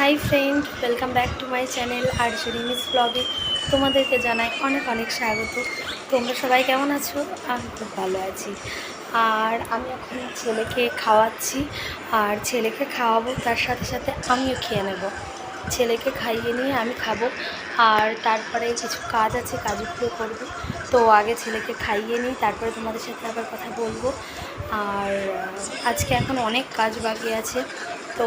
Hi friend welcome back to my channel আর মিস ব্লগে। তোমাদেরকে জানাই অনেক অনেক স্বাগত। তোমরা সবাই কেমন আছো? আমি খুব ভালো আছি। আর আমি এখন ছেলেকে খাওয়াচ্ছি। আর ছেলেকে খাওয়াবো, তার সাথে সাথে আমিও খেয়ে নেব। ছেলেকে খাইয়ে নিয়ে আমি খাব। আর তারপরে কিছু কাজ আছে, কাজগুলো করব। তো আগে ছেলেকে খাইয়ে নিই, তারপরে তোমাদের সাথে আবার কথা বলব। আর আজকে এখন অনেক কাজ বাকি আছে। তো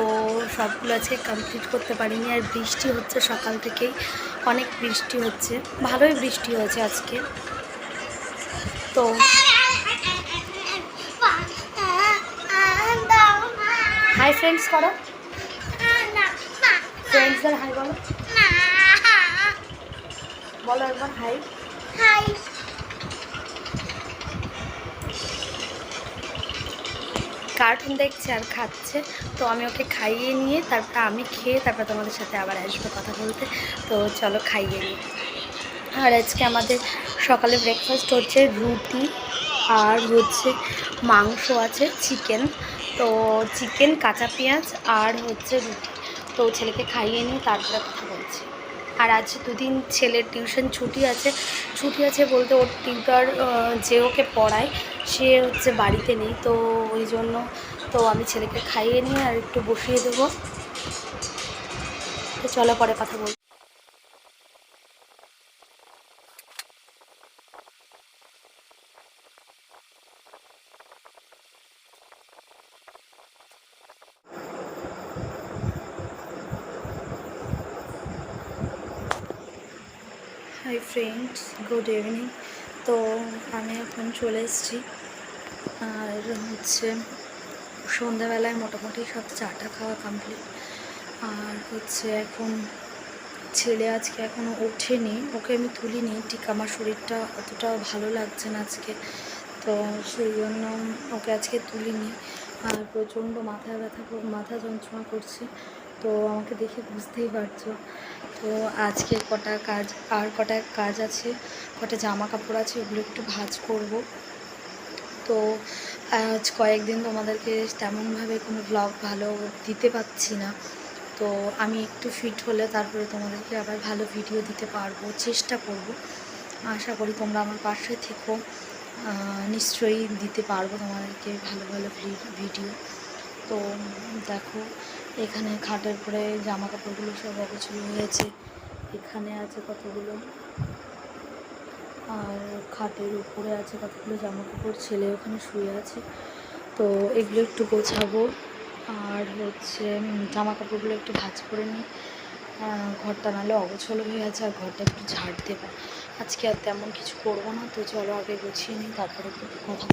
সবগুলো আজকে কমপ্লিট করতে পারিনি। আর বৃষ্টি হচ্ছে সকাল থেকেই। অনেক বৃষ্টি হচ্ছে। ভালোই বৃষ্টি হয়েছে আজকে। তো হাই ফ্রেন্ডস করো। ফ্রেন্ডসদের হাই বলো। বলো একবার হাই কার্টুন দেখছে আর খাচ্ছে, তো আমি ওকে খাইয়ে নিয়ে তারপর আমি খেয়ে তারপর তোমাদের সাথে আবার আসব কথা বলতে। তো চলো খাইয়ে নিই। আর আজকে আমাদের সকালে ব্রেকফাস্ট হচ্ছে রুটি আর হচ্ছে মাংস আছে চিকেন তো চিকেন কাঁচা পেঁয়াজ আর হচ্ছে রুটি। তো ছেলেকে খাইয়ে নিয়ে তারপরে কথা বলছি। আর আজ দুদিন ছেলের টিউশন ছুটি আছে। ছুটি আছে বলতে ওর টিউটার যে ওকে পড়ায়, সে হচ্ছে বাড়িতে নেই। তো ওই জন্য তো আমি ছেলেকে খাইয়ে নিয়ে আর একটু বসিয়ে দেবো। তো চলো পরে কথা বল হাই ফ্রেন্ডস গুড ইভিনিং তো আমি এখন চলে এসেছি। আর হচ্ছে সন্ধ্যাবেলায় মোটামুটি সব চাটা খাওয়া কমপ্লিট আর হচ্ছে এখন ছেলে আজকে এখনও ওঠেনি। ওকে আমি তুলিনি। ঠিক আমার শরীরটা অতটা ভালো লাগছে না আজকে। তো সেই জন্য ওকে আজকে তুলিনি। আর প্রচণ্ড মাথা ব্যথা, মাথা যন্ত্রণা করছে। তো আমাকে দেখে বুঝতেই পারছ। তো আজকে কটা কাজ, আর কটা কাজ আছে, কটা জামা কাপড় আছে, ওগুলো একটু ভাজ করব। তো আজ কয়েকদিন তোমাদেরকে তেমনভাবে কোনো ব্লগ ভালো দিতে পারছি না। তো আমি একটু ফিট হলে তারপরে তোমাদেরকে আবার ভালো ভিডিও দিতে পারব, চেষ্টা করব। আশা করি তোমরা আমার পাশে থেকো। নিশ্চয়ই দিতে পারব তোমাদেরকে ভালো ভালো ভিডিও তো দেখো এখানে খাটের পরে জামা কাপড়গুলো সব অগোছলো হয়েছে। এখানে আছে কতগুলো? আর খাটের উপরে আছে কতগুলো জামা কাপড় ছেলে ওখানে শুয়ে আছে। তো এগুলো একটু গোছাবো। আর হচ্ছে জামা কাপড়গুলো একটু ভাজ করে নিই। ঘরটা নাহলে অগোছলো হয়ে আছে আর ঘরটা একটু ঝাড় দেবো। আজকে আর তেমন কিছু করব না। তো চলো আগে গুছিয়ে নিই, তারপরে কথা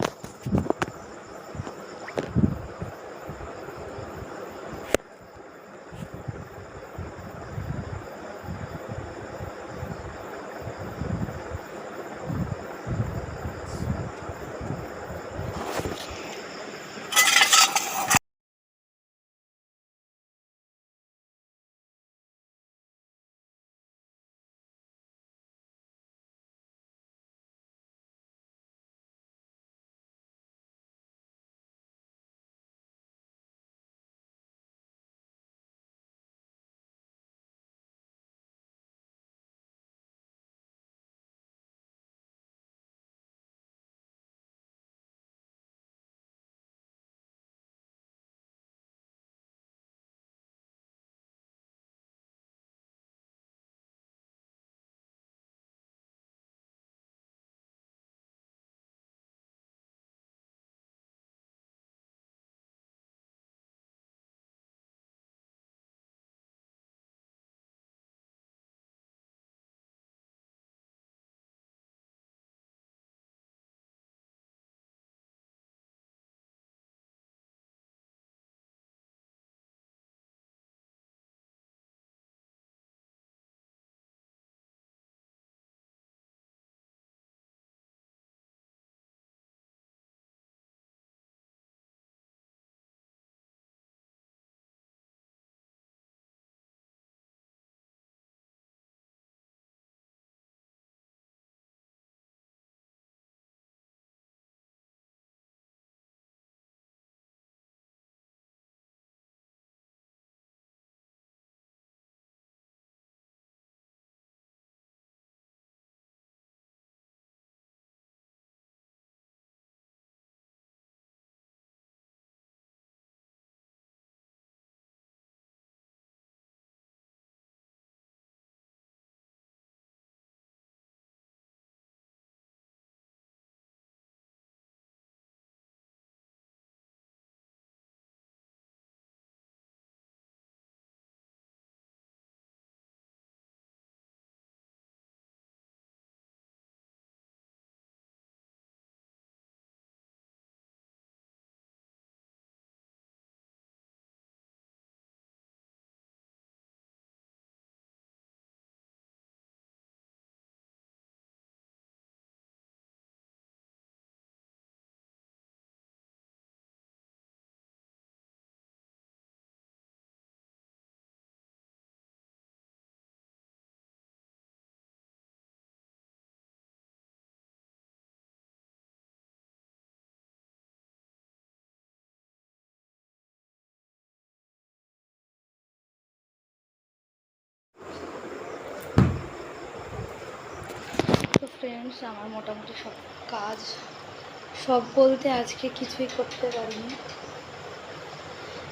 ফ্রেন্ডস আমার মোটামুটি সব কাজ সব বলতে আজকে কিছুই করতে পারিনি।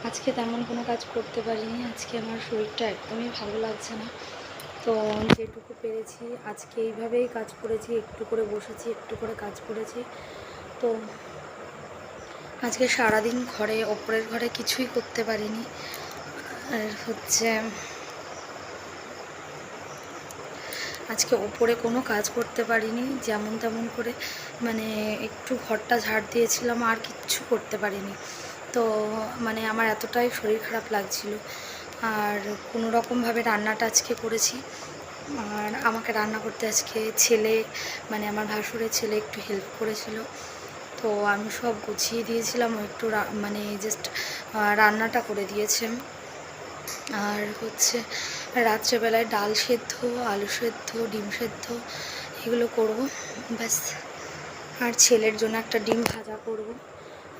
আজকে তেমন কোনো কাজ করতে পারিনি, আজকে আমার শরীরটা একদমই ভালো লাগছে না। তো যেটুকু পেরেছি, আজকে এইভাবেই কাজ করেছি, একটু করে বসেছি, একটু করে কাজ করেছি। তো আজকে সারাদিন ঘরে ওপরের ঘরে কিছুই করতে পারিনি। আর হচ্ছে আজকে ওপরে কোনো কাজ করতে পারিনি, যেমন তেমন করে মানে একটু ঘরটা ঝাড় দিয়েছিলাম, আর কিচ্ছু করতে পারিনি। তো মানে আমার এতটাই শরীর খারাপ লাগছিল। আর কোনো রকমভাবে রান্নাটা আজকে করেছি। আর আমাকে রান্না করতে আজকে ছেলে মানে আমার ভাসুরের ছেলে একটু হেল্প করেছিল। তো আমি সব গুছিয়ে দিয়েছিলাম একটু মানে জাস্ট রান্নাটা করে দিয়েছে আর হচ্ছে রাত্রেবেলায় ডাল সেদ্ধ, আলু সেদ্ধ, ডিম সেদ্ধ, এগুলো করব। ব্যাস, আর ছেলের জন্য একটা ডিম ভাজা করব।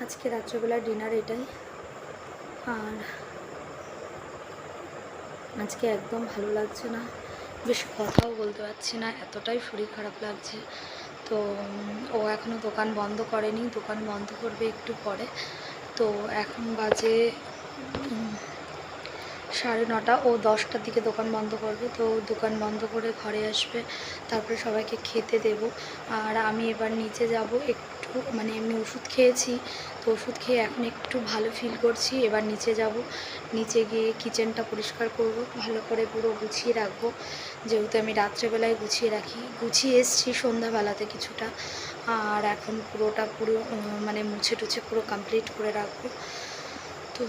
আজকে রাত্রেবেলার ডিনার এটাই। আর আজকে একদম ভালো লাগছে না। বেশি কথাও বলতে পারছি না, এতটাই শরীর খারাপ লাগছে। তো, ও এখনও দোকান বন্ধ করেনি, দোকান বন্ধ করবে একটু পরে। তো, এখন বাজে সাড়ে নটা, ও দশটার দিকে দোকান বন্ধ করবে। তো দোকান বন্ধ করে ঘরে আসবে, তারপরে সবাইকে খেতে দেব। আর আমি এবার নিচে যাব, একটু মানে এমনি ওষুধ খেয়েছি। তো ওষুধ খেয়ে এখন একটু ভালো ফিল করছি, এবার নিচে যাব। নিচে গিয়ে কিচেনটা পরিষ্কার করব, ভালো করে পুরো গুছিয়ে রাখব। যেহেতু আমি রাত্রেবেলায় গুছিয়ে রাখি, গুছিয়ে এসছি সন্ধ্যাবেলাতে কিছুটা। আর এখন পুরোটা পুরো মানে মুছে টুছে পুরো কমপ্লিট করে রাখব। তো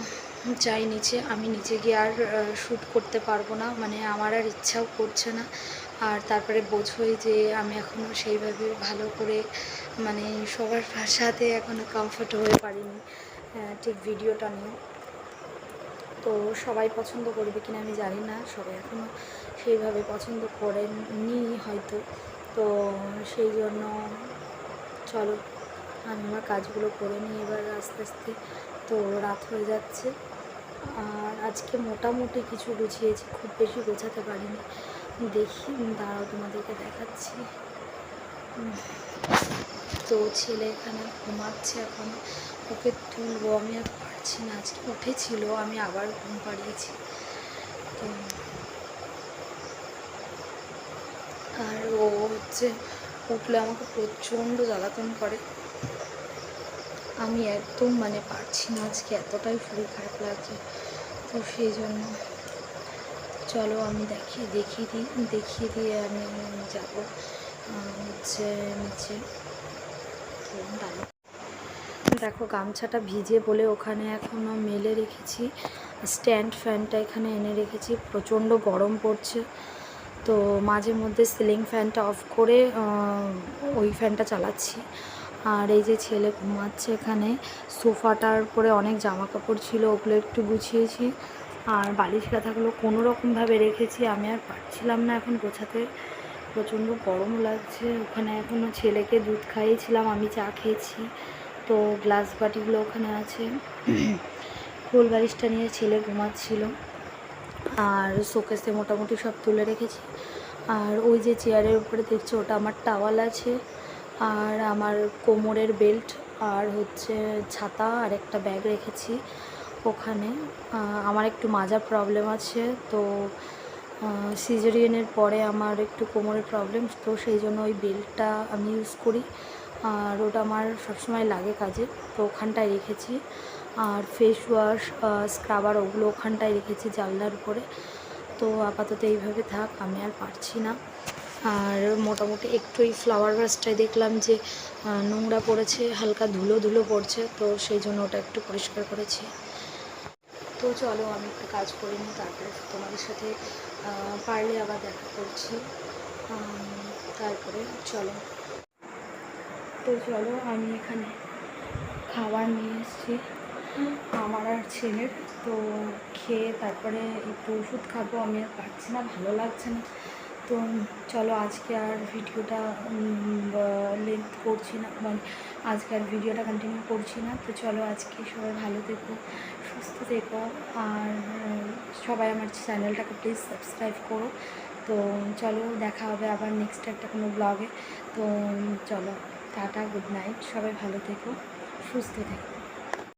যাই নিচে, আমি নিচে গিয়ে আর শ্যুট করতে পারব না। মানে আমার আর ইচ্ছাও করছে না। আর তারপরে বোঝোই যে আমি এখনও সেইভাবে ভালো করে মানে সবার সাথে এখনও কমফর্ট হয়ে পারিনি ঠিক ভিডিওটা নিয়ে। তো সবাই পছন্দ করবে কিনা আমি জানি না। সবাই এখনও সেইভাবে পছন্দ করেনি হয়তো। তো সেই জন্য চলো, আমি আমার কাজগুলো করে নিই। এবার আস্তে আস্তে তো রাত হয়ে যাচ্ছে। আর আজকে মোটামুটি কিছু গুছিয়েছি, খুব বেশি গোছাতে পারিনি। দেখি দাঁড়াও তোমাদেরকে দেখাচ্ছি। তো ছেলে এখানে ঘুমাচ্ছে এখন। ওকে তুলবো, আমি আর পারছি না। আজকে উঠেছিল, আমি আবার ঘুম পাড়িয়েছি। তো, আর ও হচ্ছে, উঠলে আমাকে প্রচণ্ড জ্বালাতন করে। আমি একদম মানে পারছি না আজকে, এতটাই শরীর খারাপ লাগছে। তো সেই জন্য চলো আমি দেখি, দেখিয়ে দিই, দেখিয়ে দিয়ে আমি যাব হচ্ছে নিচে দেখো গামছাটা ভিজে বলে ওখানে এখনও মেলে রেখেছি। স্ট্যান্ড ফ্যানটা এখানে এনে রেখেছি, প্রচণ্ড গরম পড়ছে। তো মাঝে মধ্যে সিলিং ফ্যানটা অফ করে ওই ফ্যানটা চালাচ্ছি। আর এই যে ছেলে ঘুমাচ্ছে এখানে, সোফাটার উপরে অনেক জামা কাপড় ছিল, ওগুলো একটু গুছিয়েছি। আর বালিশ কাঁথাগুলো কোনো রকমভাবে রেখেছি, আমি আর পারছিলাম না এখন গোছাতে। প্রচণ্ড গরম লাগছে, ওখানে এখনও ছেলেকে দুধ খাইয়েছিলাম, আমি চা খেয়েছি। তো গ্লাস বাটিগুলো ওখানে আছে। কোল বালিশটা নিয়ে ছেলে ঘুমাচ্ছিল। আর শোকেসে মোটামুটি সব তুলে রেখেছি। আর ওই যে চেয়ারের উপরে দেখছ, ওটা আমার টাওয়াল আছে। আর আমার কোমরের বেল্ট আর হচ্ছে ছাতা আর একটা ব্যাগ রেখেছি ওখানে। আমার একটু মাজার প্রবলেম আছে, তো সিজারিয়ানের পরে আমার একটু কোমরের প্রবলেম তো সেই জন্য ওই বেল্টটা আমি ইউজ করি। আর ওটা আমার সবসময় লাগে কাজে, তো ওখানটায় রেখেছি। আর ফেস ওয়াশ স্ক্রাবার ওগুলো ওখানটায় রেখেছি জানলার উপরে। তো আপাতত এইভাবে থাক, আমি আর পারছি না। আর মোটামুটি একটু এই ফ্লাওয়ার ভাসটায় দেখলাম যে নোংরা পড়েছে, হালকা ধুলো ধুলো পড়ছে, তো সেই জন্য ওটা একটু পরিষ্কার করেছি। তো চলো আমি একটু কাজ করে নিই, তারপরে তোমাদের সাথে পারলে আবার দেখা করছি। তারপরে চলো। তো চলো আমি এখানে খাবার নিয়ে এসেছি। আমার আর ছেলের, তো খেয়ে তারপরে একটু ওষুধ খাব, আমি আর পারছি না, ভালো লাগছে না। তো চলো আজকে আর ভিডিওটা লেন্থ করছি না মানে আজকে আর ভিডিওটা কন্টিনিউ করছি না। তো চলো আজকে সবাই ভালো থেকো, সুস্থ থেকো, আর সবাই আমার চ্যানেলটাকে প্লিজ সাবস্ক্রাইব করো। তো চলো দেখা হবে আবার নেক্সট একটা কোনো ব্লগে তো চলো, টাটা গুড নাইট সবাই ভালো থেকো, সুস্থ থেকো।